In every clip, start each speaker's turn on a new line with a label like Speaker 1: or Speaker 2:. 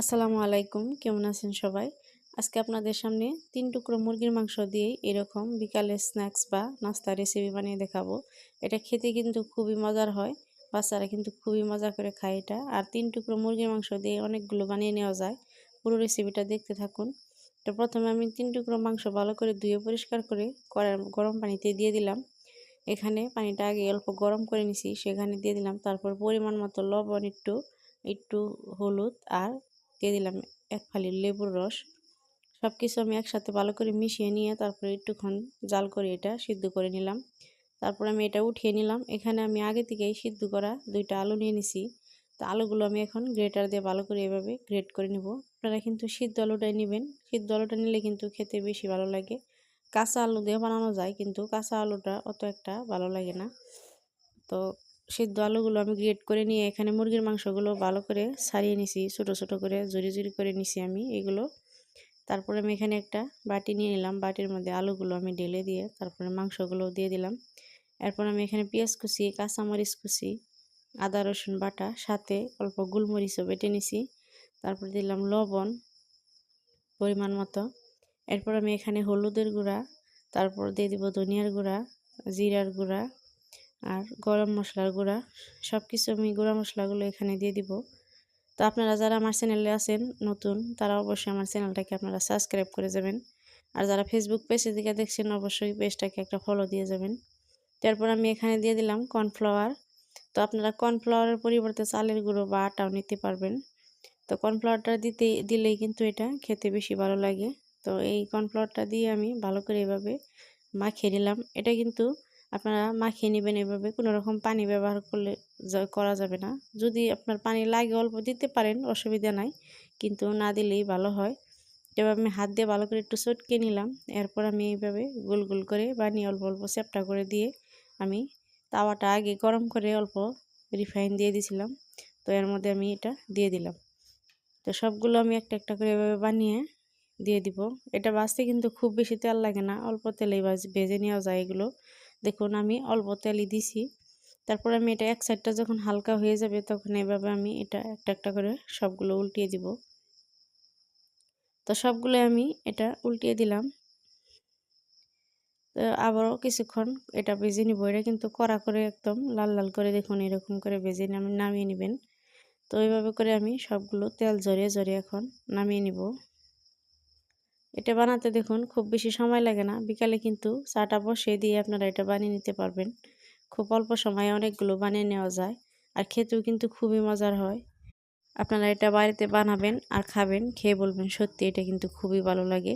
Speaker 1: আসসালামু আলাইকুম। কেমন আছেন সবাই? আজকে আপনাদের সামনে তিন টুকরো মুরগির মাংস দিয়ে এরকম বিকালে স্ন্যাক্স বা নাস্তা রেসিপি বানিয়ে দেখাবো। এটা খেতে কিন্তু খুবই মজার হয়, বাচ্চারা কিন্তু খুবই মজা করে খায় এটা। আর তিন টুকরো মুরগির মাংস দিয়ে অনেকগুলো বানিয়ে নেওয়া যায়। পুরো রেসিপিটা দেখতে থাকুন। তো প্রথমে আমি তিন টুকরো মাংস ভালো করে ধুয়ে পরিষ্কার করে কড়ার গরম পানিতে দিয়ে দিলাম। এখানে পানিটা আগে অল্প গরম করে নিছি, সেখানে দিয়ে দিলাম। তারপর পরিমাণ মতো লবণ, একটু একটু হলুদ আর দিয়ে দিলাম এক ফালি লেবুর রস। সব কিছু আমি একসাথে ভালো করে মিশিয়ে নিয়ে তারপরে একটুক্ষণ জাল করে এটা সিদ্ধ করে নিলাম। তারপর আমি এটা উঠিয়ে নিলাম। এখানে আমি আগে থেকেই সিদ্ধ করা দুইটা আলু নিয়ে নিছি। তো আলুগুলো আমি এখন গ্রেটার দিয়ে ভালো করে এভাবে গ্রেট করে নিব। আপনারা কিন্তু সিদ্ধ আলুটাই নেবেন। সিদ্ধ আলুটা নিলে কিন্তু খেতে বেশি ভালো লাগে। কাঁচা আলু দিয়ে বানানো যায়, কিন্তু কাঁচা আলুটা অত একটা ভালো লাগে না। তো সিদ্ধ আলুগুলো আমি গ্রেট করে নিয়ে এখানে মুরগির মাংসগুলো ভালো করে ছাড়িয়ে নিছি, ছোটো ছোটো করে জুড়ি জুড়ি করে নিছি আমি এগুলো। তারপরে আমি এখানে একটা বাটি নিয়ে নিলাম, বাটির মধ্যে আলুগুলো আমি ঢেলে দিয়ে তারপরে মাংসগুলো দিয়ে দিলাম। এরপর আমি এখানে পেঁয়াজ কুচি, কাঁচামরিচ কুচি, আদা, রসুন বাটা, সাথে অল্প গোলমরিচও বেটে নিছি। তারপর দিলাম লবণ পরিমাণ মতো। এরপর আমি এখানে হলুদের গুঁড়া, তারপর দিয়ে দিব ধনিয়ার গুঁড়া, জিরার গুঁড়া আর গরম মশলার গুঁড়া সব কিছু আমি গুঁড়া মশলাগুলো এখানে দিয়ে দিব। তো আপনারা যারা আমার চ্যানেলে আছেন, নতুন, তারা অবশ্যই আমার চ্যানেলটাকে আপনারা সাবস্ক্রাইব করে যাবেন। আর যারা ফেসবুক পেজে থেকে দেখছেন, অবশ্যই পেজটাকে একটা ফলো দিয়ে যাবেন। তারপর আমি এখানে দিয়ে দিলাম কর্নফ্লাওয়ার তো আপনারা কর্নফ্লাওয়ারের পরিবর্তে চালের গুঁড়ো বা আটাও নিতে পারবেন। তো কর্নফ্লাওয়ারটা দিতে, দিলেই কিন্তু এটা খেতে বেশি ভালো লাগে। তো এই কর্নফ্লাওয়ারটা দিয়ে আমি ভালো করে এভাবে মাখিয়ে নিলাম। এটা কিন্তু আপনারা মাখিয়ে নেবেন এভাবে। কোনো রকম পানি ব্যবহার করলে করা যাবে না। যদি আপনার পানি লাগে অল্প দিতে পারেন, অসুবিধা নাই। কিন্তু না দিলেই ভালো হয়। এবার আমি হাত দিয়ে ভালো করে একটু চটকে নিলাম। এরপর আমি এইভাবে গোল গোল করে বানিয়ে অল্প অল্প চ্যাপটা করে দিয়ে আমি তাওয়াটা আগে গরম করে অল্প রিফাইন দিয়ে দিছিলাম। তো এর মধ্যে আমি এটা দিয়ে দিলাম। তো সবগুলো আমি একটা একটা করে এভাবে বানিয়ে দিয়ে দিব। এটা বাঁচতে কিন্তু খুব বেশি তেল লাগে না। অল্প তেলেই ভেজে নেওয়া যায় এগুলো। দেখুন আমি অল্প তেলই দিছি। তারপর আমি এটা এক সাইডটা যখন হালকা হয়ে যাবে তখন এভাবে আমি এটা একটা একটা করে সবগুলো উল্টিয়ে দিব। তো সবগুলো আমি এটা উল্টিয়ে দিলাম। আবারও কিছুক্ষণ এটা ভেজে নিব। এটা কিন্তু কড়া করে একদম লাল লাল করে দেখুন এরকম করে ভেজে নামিয়ে নেবেন। তো এইভাবে করে আমি সবগুলো তেল জড়িয়ে জড়িয়ে এখন নামিয়ে নিব। এটা বানাতে দেখুন, খুব বেশি সময় লাগে না। বিকালে কিন্তু চাটা বসিয়ে দিয়ে আপনারা এটা বানিয়ে নিতে পারবেন। খুব অল্প সময়ে অনেকগুলো বানিয়ে নেওয়া যায় আর খেতেও কিন্তু খুবই মজার হয়। আপনারা এটা বাড়িতে বানাবেন আর খাবেন, খেয়ে বলবেন সত্যি এটা কিন্তু খুবই ভালো লাগে।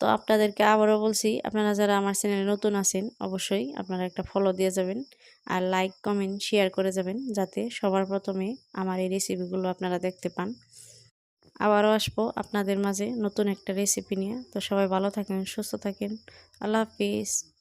Speaker 1: তো আপনাদেরকে আবারও বলছি, আপনারা যারা আমার চ্যানেলে নতুন আছেন, অবশ্যই আপনারা একটা ফলো দিয়ে যাবেন আর লাইক কমেন্ট শেয়ার করে যাবেন যাতে সবার প্রথমে আমার এই রেসিপিগুলো আপনারা দেখতে পান। আবারও আসব আপনাদের মাঝে নতুন একটা রেসিপি নিয়ে। তো সবাই ভালো থাকেন, সুস্থ থাকেন। আল্লাহ হাফিজ।